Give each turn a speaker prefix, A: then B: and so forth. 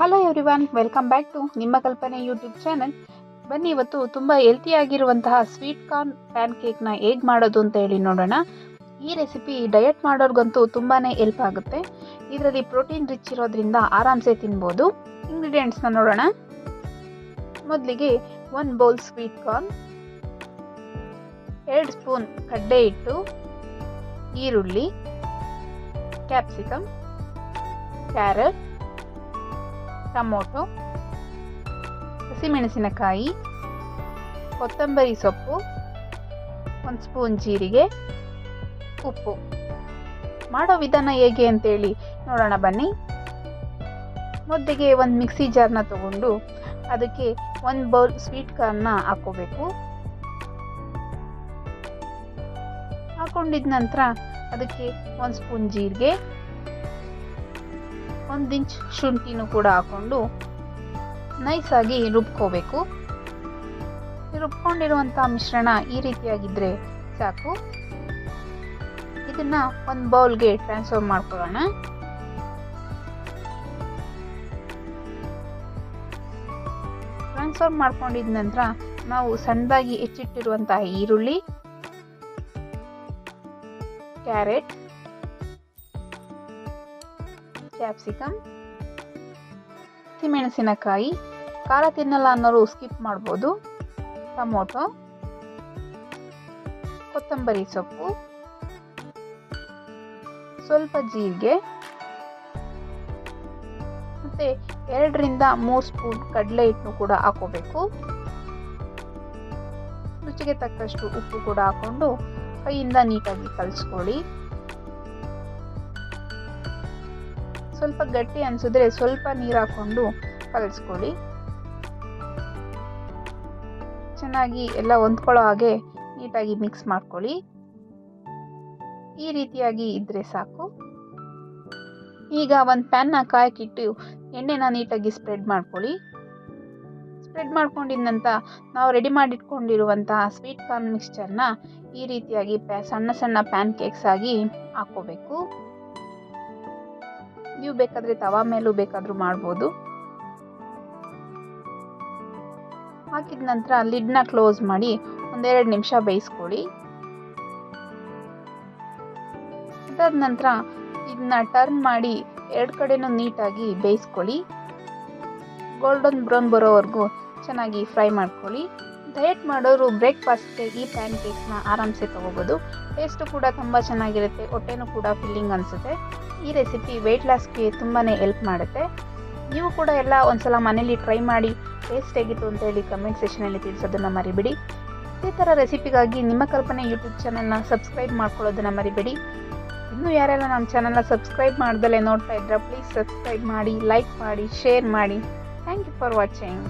A: Hello everyone welcome back to ನಿಮ್ಮ ಕಲ್ಪನೆ YouTube channel ಬನ್ನಿ, ಇವತ್ತು ತುಂಬ ಹೆಲ್ತಿಯಾಗಿರುವಂತಹ ಸ್ವೀಟ್ ಕಾರ್ನ್ ಪ್ಯಾನ್ ಕೇಕ್ನ ಹೇಗೆ ಮಾಡೋದು ಅಂತ ಹೇಳಿ ನೋಡೋಣ. ಈ ರೆಸಿಪಿ ಡಯಟ್ ಮಾಡೋರ್ಗಂತೂ ತುಂಬಾ ಹೆಲ್ಪ್ ಆಗುತ್ತೆ. ಇದರಲ್ಲಿ ಪ್ರೋಟೀನ್ ರಿಚ್ ಇರೋದ್ರಿಂದ ಆರಾಮ್ಸೆ ತಿನ್ಬೋದು. ಇಂಗ್ರೀಡಿಯೆಂಟ್ಸ್ನ ನೋಡೋಣ. ಮೊದಲಿಗೆ ಒನ್ ಬೌಲ್ ಸ್ವೀಟ್ ಕಾರ್ನ್ ಎರಡು ಸ್ಪೂನ್ ಕಡ್ಡೆ ಹಿಟ್ಟು, ಈರುಳ್ಳಿ ಕ್ಯಾಪ್ಸಿಕಮ್ ಕ್ಯಾರೆಟ್ ಟೊಮೊಟೊ, ಹಸಿಮೆಣಸಿನಕಾಯಿ, ಕೊತ್ತಂಬರಿ ಸೊಪ್ಪು, ಒಂದು ಸ್ಪೂನ್ ಜೀರಿಗೆ, ಉಪ್ಪು. ಮಾಡೋ ವಿಧಾನ ಹೇಗೆ ಅಂತೇಳಿ ನೋಡೋಣ ಬನ್ನಿ. ಮೊದಲಿಗೆ ಒಂದು ಮಿಕ್ಸಿ ಜಾರ್ನ ತಗೊಂಡು ಅದಕ್ಕೆ ಒಂದು ಬೌಲ್ ಸ್ವೀಟ್ ಕಾರ್ನ ಹಾಕೋಬೇಕು. ಹಾಕೊಂಡಿದ ನಂತರ ಅದಕ್ಕೆ ಒಂದು ಸ್ಪೂನ್ ಜೀರಿಗೆ ಒಂದು ಇಂಚ್ ಶುಂಠಿನೂ ಕೂಡ ಹಾಕ್ಕೊಂಡು ನೈಸಾಗಿ ರುಬ್ಕೋಬೇಕು. ರುಬ್ಕೊಂಡಿರುವಂಥ ಮಿಶ್ರಣ ಈ ರೀತಿಯಾಗಿದ್ದರೆ ಸಾಕು. ಇದನ್ನು ಒಂದು ಬೌಲ್ಗೆ ಟ್ರಾನ್ಸ್ಫರ್ ಮಾಡ್ಕೊಳ್ಳೋಣ. ಟ್ರಾನ್ಸ್ಫರ್ ಮಾಡ್ಕೊಂಡಿದ ನಂತರ ನಾವು ಸಣ್ಣದಾಗಿ ಹೆಚ್ಚಿಟ್ಟಿರುವಂತಹ ಈರುಳ್ಳಿ, ಕ್ಯಾರೆಟ್ ಕ್ಯಾಪ್ಸಿಕಮ್ ಹಸಿಮೆಣಸಿನಕಾಯಿ ಖಾರ ತಿನ್ನಲ್ಲ ಅನ್ನೋರು ಸ್ಕಿಪ್ ಮಾಡ್ಬೋದು. ಟೊಮೊಟೊ, ಕೊತ್ತಂಬರಿ ಸೊಪ್ಪು, ಸ್ವಲ್ಪ ಜೀರಿಗೆ, ಮತ್ತು ಎರಡರಿಂದ ಮೂರು ಸ್ಪೂನ್ ಕಡಲೆ ಹಿಟ್ಟು ಕೂಡ ಹಾಕೋಬೇಕು ರುಚಿಗೆ ತಕ್ಕಷ್ಟು ಉಪ್ಪು ಕೂಡ ಹಾಕ್ಕೊಂಡು ಕೈಯಿಂದ ನೀಟಾಗಿ ಕಲಿಸ್ಕೊಳ್ಳಿ. ಸ್ವಲ್ಪ ಗಟ್ಟಿ ಅನಿಸಿದ್ರೆ ಸ್ವಲ್ಪ ನೀರು ಹಾಕ್ಕೊಂಡು ಕಲಸ್ಕೊಳ್ಳಿ. ಚೆನ್ನಾಗಿ ಎಲ್ಲ ಹೊಂದ್ಕೊಳ್ಳೋ ಹಾಗೆ ನೀಟಾಗಿ ಮಿಕ್ಸ್ ಮಾಡ್ಕೊಳ್ಳಿ. ಈ ರೀತಿಯಾಗಿ ಇದ್ದರೆ ಸಾಕು. ಈಗ ಒಂದು ಪ್ಯಾನ್ನ ಕಾಯಕ್ಕಿಟ್ಟು ಎಣ್ಣೆನ ನೀಟಾಗಿ ಸ್ಪ್ರೆಡ್ ಮಾಡ್ಕೊಳ್ಳಿ. ಸ್ಪ್ರೆಡ್ ಮಾಡ್ಕೊಂಡಿದ ನಂತರ ನಾವು ರೆಡಿ ಮಾಡಿಟ್ಕೊಂಡಿರುವಂತಹ ಸ್ವೀಟ್ ಕಾರ್ನ್ ಮಿಕ್ಸ್ಚರ್ನ ಈ ರೀತಿಯಾಗಿ ಪ್ಯಾ ಸಣ್ಣ ಸಣ್ಣ ಪ್ಯಾನ್ ಕೇಕ್ಸ್ ಆಗಿ ಹಾಕ್ಕೋಬೇಕು. ನೀವು ಬೇಕಾದರೆ ತವಾ ಮೇಲೂ ಬೇಕಾದರೂ ಮಾಡ್ಬೋದು. ಹಾಕಿದ ನಂತರ ಲಿಡ್ನ ಕ್ಲೋಸ್ ಮಾಡಿ ಒಂದೆರಡು ನಿಮಿಷ ಬೇಯಿಸ್ಕೊಳ್ಳಿ. ಅದಾದ ನಂತರ ಇದನ್ನ ಟರ್ನ್ ಮಾಡಿ ಎರಡು ಕಡೆನೂ ನೀಟಾಗಿ ಬೇಯಿಸ್ಕೊಳ್ಳಿ. ಗೋಲ್ಡನ್ ಬ್ರೌನ್ ಬರೋವರೆಗೂ ಚೆನ್ನಾಗಿ ಫ್ರೈ ಮಾಡ್ಕೊಳ್ಳಿ. ಡಯಟ್ ಮಾಡೋರು ಬ್ರೇಕ್ಫಾಸ್ಟ್ಗೆ ಈ ಪ್ಯಾನ್ ಕೇಕ್ಸ್ನ ಆರಾಮ್ಸೆ ತೊಗೋಬೋದು. ಟೇಸ್ಟು ಕೂಡ ತುಂಬ ಚೆನ್ನಾಗಿರುತ್ತೆ, ಹೊಟ್ಟೆನೂ ಕೂಡ ಫಿಲ್ಲಿಂಗ್ ಅನಿಸುತ್ತೆ. ಈ ರೆಸಿಪಿ ವೆಯ್ಟ್ ಲಾಸ್ಗೆ ತುಂಬಾ ಹೆಲ್ಪ್ ಮಾಡುತ್ತೆ. ನೀವು ಕೂಡ ಎಲ್ಲ ಒಂದ್ಸಲ ಮನೇಲಿ ಟ್ರೈ ಮಾಡಿ ಟೇಸ್ಟ್ ಹೇಗಿತ್ತು ಅಂತ ಹೇಳಿ ಕಮೆಂಟ್ ಸೆಷನಲ್ಲಿ ತಿಳಿಸೋದನ್ನು ಮರಿಬೇಡಿ. ಇದೇ ಥರ ರೆಸಿಪಿಗಾಗಿ ನಿಮ್ಮ ಕಲ್ಪನೆ ಯೂಟ್ಯೂಬ್ ಚಾನಲ್ನ ಸಬ್ಸ್ಕ್ರೈಬ್ ಮಾಡ್ಕೊಳ್ಳೋದನ್ನು ಮರಿಬೇಡಿ. ಇನ್ನೂ ಯಾರೆಲ್ಲ ನಮ್ಮ ಚಾನಲ್ನ ಸಬ್ಸ್ಕ್ರೈಬ್ ಮಾಡ್ದಲೇ ನೋಡ್ತಾ ಇದ್ರೆ ಪ್ಲೀಸ್ ಸಬ್ಸ್ಕ್ರೈಬ್ ಮಾಡಿ ಲೈಕ್ ಮಾಡಿ ಶೇರ್ ಮಾಡಿ. Thank you for watching